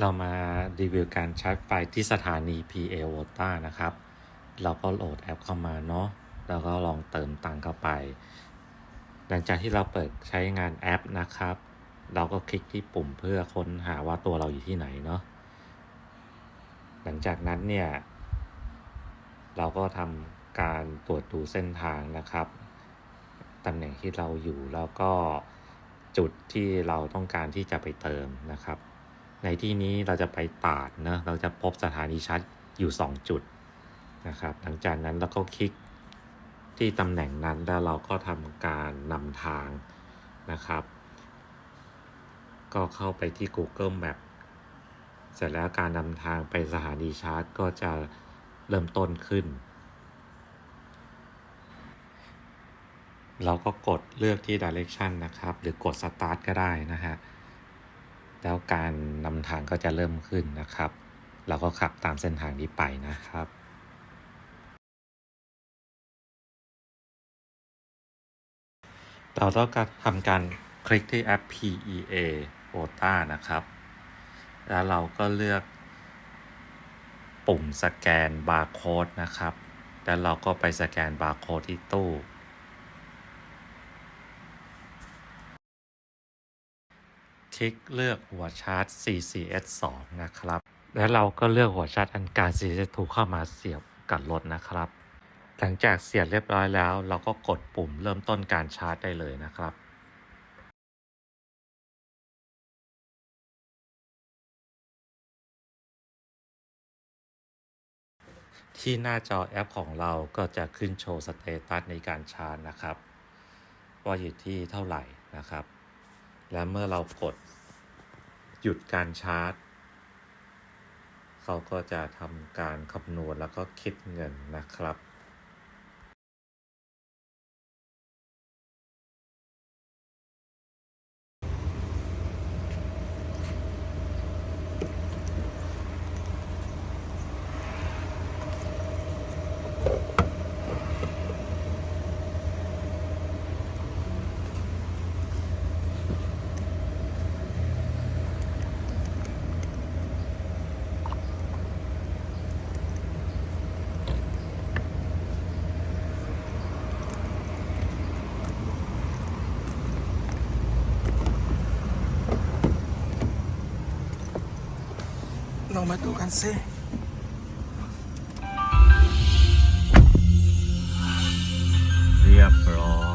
เรามารีวิวการชาร์จไฟที่สถานี PA v o t a นะครับ เราก็โหลดแอปเข้ามาเนาะ แล้วก็ลองเติมตังค์เข้าไป หลังจากที่เราเปิดใช้งานแอปนะครับ เราก็คลิกที่ปุ่มเพื่อค้นหาว่าตัวเราอยู่ที่ไหนเนาะ หลังจากนั้นเนี่ย เราก็ทำการตรวจดูเส้นทางนะครับ ตำแหน่งที่เราอยู่แล้วก็จุดที่เราต้องการที่จะไปเติมนะครับ ในที่นี้เราจะไปตาดเนะเราจะพบสถานีชาร์จอยู่ 2 จุดนะครับ หลังจากนั้นเราก็คลิกที่ตำแหน่งนั้นแล้วเราก็ทำการนำทางนะครับ ก็เข้าไปที่ Google Map เสร็จแล้วการนำทางไปสถานีชาร์จก็จะเริ่มต้นขึ้น เราก็กดเลือกที่ direction นะครับ หรือกด start ก็ได้นะฮะ แล้วการนำทางก็จะเริ่มขึ้นนะครับ เราก็ขับตามเส้นทางนี้ไปนะครับเราต้องการทำการคลิกที่แอป PEA o t a นะครับ แล้วเราก็เลือกปุ่มสแกนบาร์โค้ดนะครับ แล้วเราก็ไปสแกนบาร์โค้ดที่ตู้ คลิกเลือกหัวชาร์จ CCS 2 นะครับ แล้วเราก็เลือกหัวชาร์จอันกาง CCS 2 เข้ามาเสียบกับรถนะครับ หลังจากเสียบเรียบร้อยแล้ว เราก็กดปุ่มเริ่มต้นการชาร์จได้เลยนะครับที่หน้าจอแอปของเราก็จะขึ้นโชว์สเตตัสในการชาร์จนะครับ ว่าอยู่ที่เท่าไหร่นะครับ และเมื่อเรากดหยุดการชาร์จ เขาก็จะทำการคำนวณแล้วก็คิดเงินนะครับ ลองมาดูกันสิเรียบร้อย